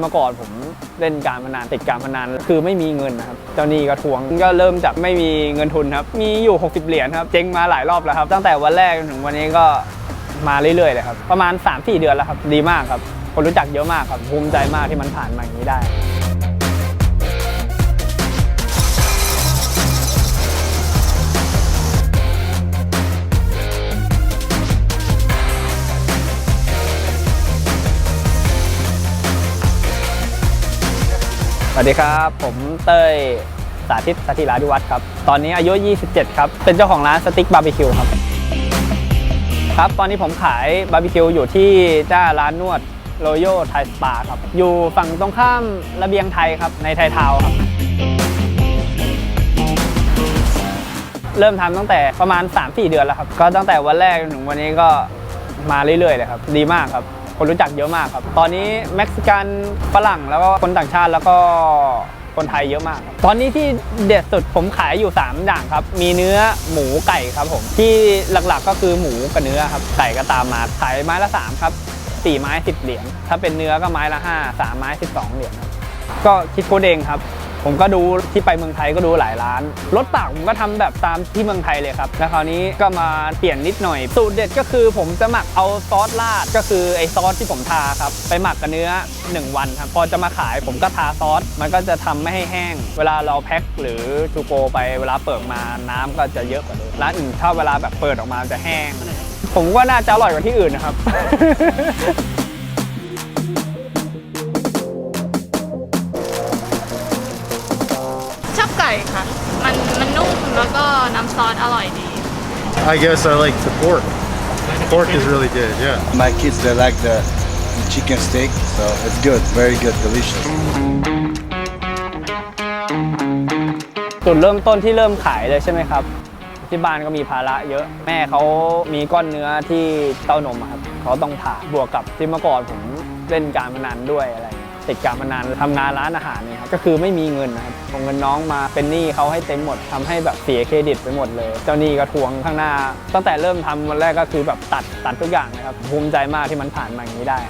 เมื่อก่อนผมเล่นการพนันติดการพนันคือไม่มีเงินนะครับเจ้าหนี้ก็ทวงก็เริ่มจากไม่มีเงินทุนครับ มีอยู่ 60 เหรียญครับ เจ๊งมาหลายรอบแล้วครับ ตั้งแต่วันแรกจนถึงวันนี้ก็มาเรื่อยๆเลยครับ ประมาณ 3-4 เดือนแล้วครับ ดีมากครับ คนรู้จักเยอะมากครับภูมิใจมากที่มันผ่านมาอย่างนี้ได้ วัสดีครับ ผมเต้ยสาธิตสถิราธิวัฒน์ครับ ตอนนี้อายุ 27 ครับ เป็นเจ้าของร้านสติ๊กบาร์บีคิวครับ ครับ ตอนนี้ผมขายบาร์บีคิวอยู่ที่จ้าร้านนวดโรโยไทยสปาครับ อยู่ฝั่งตรงข้ามระเบียงไทยครับ ในไทยทาวครับ เริ่มทำตั้งแต่ประมาณ 3-4 เดือนแล้วครับ ก็ตั้งแต่วันแรกถึงวันนี้ก็มาเรื่อยๆเลยครับ ดีมากครับ คนรู้จักเยอะมากครับ ตอนนี้เม็กซิกันฝรั่งแล้วก็คนต่างชาติแล้วก็คนไทยเยอะมาก ตอนนี้ที่เด็ดสุดผมขายอยู่ 3 อย่างครับ มีเนื้อหมูไก่ครับผม ที่หลักๆก็คือหมูกับเนื้อครับ ไก่ก็ตามมา ขายไม้ละ 3 ครับ 4 ไม้ 10 เหรียญ ถ้าเป็นเนื้อก็ไม้ละ 5 3 ไม้ 12 เหรียญครับ ก็คิดโคดเองครับ ผมก็ดูที่ไปเมืองไทยก็ดูหลายร้าน รถปากผมก็ทำแบบตามที่เมืองไทยเลยครับแล้วคราวนี้ก็มาเปลี่ยนนิดหน่อย สูตรเด็ดก็คือผมจะหมักเอาซอสราดก็คือไอซอสที่ผมทาครับไปหมักกับเนื้อ 1 วันครับพอจะมาขายผมก็ทาซอส มันก็จะทำไม่ให้แห้ง เวลาเราแพ็คหรือจูโกไปเวลาเปิดมาน้ำก็จะเยอะกว่าเดิมร้านอื่นถ้าเวลาแบบเปิดออกมาจะแห้ง ผมว่าน่าจะอร่อยกว่าที่อื่นนะครับ ชอบไก่ค่ะ มันมันนุ่มแล้วก็น้ำซอสอร่อยดี I guess I like the pork. Pork is really good, yeah. My kids they like the chicken steak, so it's good, very good, delicious. จุดเริ่มต้นที่เริ่มขายเลยใช่ไหมครับ ที่บ้านก็มีภาระเยอะแม่เขามีก้อนเนื้อที่เต้านมอะครับเขาต้องผ่าบวกกับที่เมื่อก่อนผมเล่นการพนันด้วยอะไรเงี้ย ติดการพนันทำงานร้านอาหารเนี่ยครับก็คือไม่มีเงินนะครับผมเงินน้องมาเป็นหนี้เขาให้เต็มหมดทำให้แบบเสียเครดิตไปหมดเลย เจ้าหนี้ก็ทวงข้างหน้า ตั้งแต่เริ่มทำวันแรกก็คือแบบตัดตัดทุกอย่างนะครับภูมิใจมากที่มันผ่านมาอย่างนี้ได้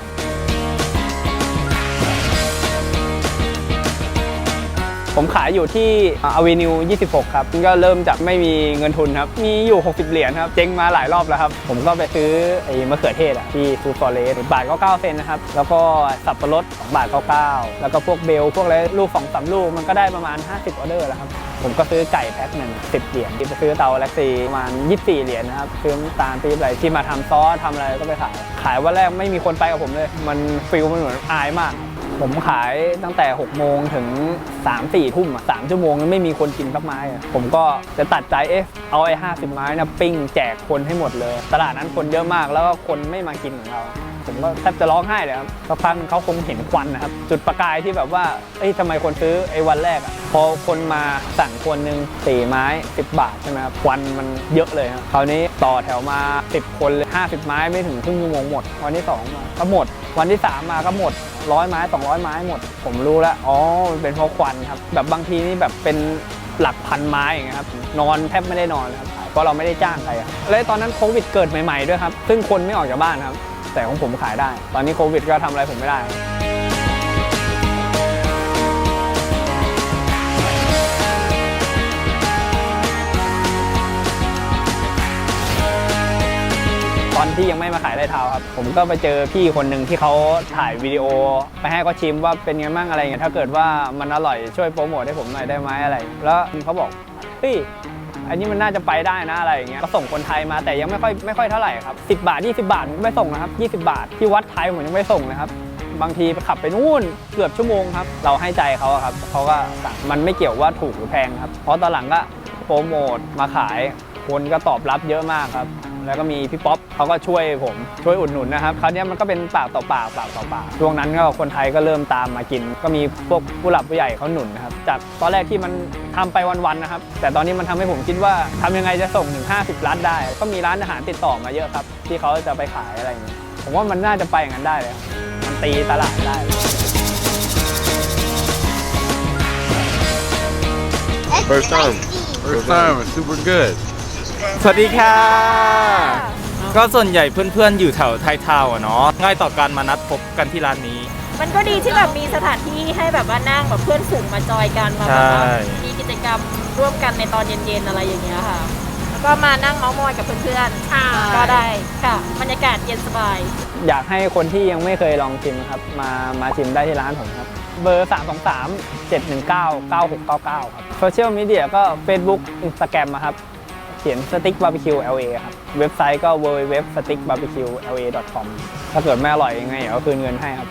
ผมขายอยู่ที่อเวนิว 26 ครับก็เริ่มจากไม่มีเงินทุนครับ มีอยู่ 60 เหรียญครับ เจ๊งมาหลายรอบแล้วครับ ผมก็ไปซื้อไอ้มะเขือเทศอะที่ฟูฟอร์เรสบาท99เซนนะครับ แล้วก็สับปะรด2บาท99 แล้วก็พวกเบล พวกอะไรลูก2องสาลูกมันก็ได้ประมาณ 50ออเดอร์แล้วครับ ผมก็ซื้อไก่แพ็คหนึ่ง10เหรียญที่ไปซื้อเตาแล็กซีประมาณ 24 เหรียญนะครับซื้อตาลปี๊บอะไรที่มาทำซอสทำอะไรก็ไปขาย ขายวันแรกไม่มีคนไปกับผมเลย มันฟิลมันเหมือนอายมาก ผมขายตั้งแต่ 6 โมงถึง 3 4 ทุ่มอะ3ชั่วโมงไม่มีคนกินสักไม้อะผมก็จะตัดใจเอ๊ะเอาไอ้50ไม้นะปิ้งแจกคนให้หมดเลย ตลาดนั้นคนเยอะมากแล้วก็คนไม่มากินของเรา ผมก็แทบจะร้องไห้เลยครับสักพักเขาคงเห็นควันนะครับ จุดประกายที่แบบว่าเอ้ยทำไมคนซื้อไอ้วันแรกอะพอคนมาสั่งคนหนึ่งสี่ไม้ 10 บาทใช่ไหมครับควันมันเยอะเลยครับคราวนี้ต่อแถวมา 10 คนเลย50ไม้ไม่ถึงครึ่งชั่วโมงหมด วันที่2มาก็หมด วันที่ 3 มาก็หมดร้อยไม้ 200 ไม้หมด ผมรู้แล้วอ๋อเป็นเพราะควันครับแบบบางทีนี่แบบเป็นหลักพันไม้อย่างเงี้ยครับนอนแทบไม่ได้นอนครับเพราะเราไม่ได้จ้างใครอะและตอนนั้นโควิดเกิดใหม่ๆด้วยครับ ซึ่งคนไม่ออกจากบ้านครับ แต่ของผมขายได้ ตอนนี้โควิดก็ทำอะไรผมไม่ได้ ที่ยังไม่มาขายได้เท้าครับ ผมก็ไปเจอพี่คนหนึ่งที่เขาถ่ายวิดีโอ ไปให้เขาชิมว่าเป็นไงบ้างอะไรเงี้ยถ้าเกิดว่ามันอร่อยช่วยโปรโมทให้ผมหน่อยได้ไหมอะไร แล้วเขาบอกเฮ้ยอันนี้มันน่าจะไปได้นะอะไรอย่างเงี้ยก็ส่งคนไทยมาแต่ยังไม่ค่อยไม่ค่อยเท่าไหร่ครับ 10 บาท 20 บาทผมก็ไม่ส่งนะครับ20 บาท ที่วัดไทยผมยังไม่ส่งนะครับบางทีไปขับไปนู่นเกือบชั่วโมงครับ เราให้ใจเขาครับเขาก็สั่งมันไม่เกี่ยวว่าถูกหรือแพงครับ เพราะตอนหลังก็โปรโมทมาขายคนก็ตอบรับเยอะมากครับ แล้วก็มีพี่ป๊อปเขาก็ช่วยผมช่วยอุดหนุนนะครับคราวเนี้ยมันก็เป็นปากต่อปากปากต่อปากช่วงนั้นก็คนไทยก็เริ่มตามมากิน ก็มีพวกผู้หลักผู้ใหญ่เขาหนุนนะครับจากตอนแรกที่มันทำไปวันๆนะครับ แต่ตอนนี้มันทำให้ผมคิดว่าทำยังไงจะส่งถึง 50 ล้านได้ ก็มีร้านอาหารติดต่อมาเยอะครับ ที่เขาจะไปขายอะไรอย่างนี้ผมว่ามันน่าจะไปอย่างนั้นได้เลยครับมันตีตลาดได้ First time. First time super good สวัสดีค่ะ ก็ส่วนใหญ่เพื่อนๆอยู่แถวไทยทาวน์อะเนาะง่ายต่อการมานัดพบกันที่ร้านนี้ มันก็ดีที่แบบมีสถานที่ให้แบบว่านั่งแบบเพื่อนฝูงมาจอยกันมาแบบว่าใช่ มีกิจกรรมร่วมกันในตอนเย็นๆอะไรอย่างเงี้ยค่ะ แล้วก็มานั่งเมาส์มอยกับเพื่อนใช่ๆก็ได้ค่ะบรรยากาศเย็นสบาย อยากให้คนที่ยังไม่เคยลองชิมครับ มามาชิมได้ที่ร้านผมครับ เบอร์ 3 2 3 7 1 9 9 6 9 9 ครับโซเชียลมีเดียก็ Facebook Instagram อะครับ เขียนสติ๊กบาร์บีคิว LA ครับ เว็บไซต์ก็ www stickbarbecue la com ถ้าเกิดไม่อร่อยยังไงเดี๋ยวคืนเงินให้ครับ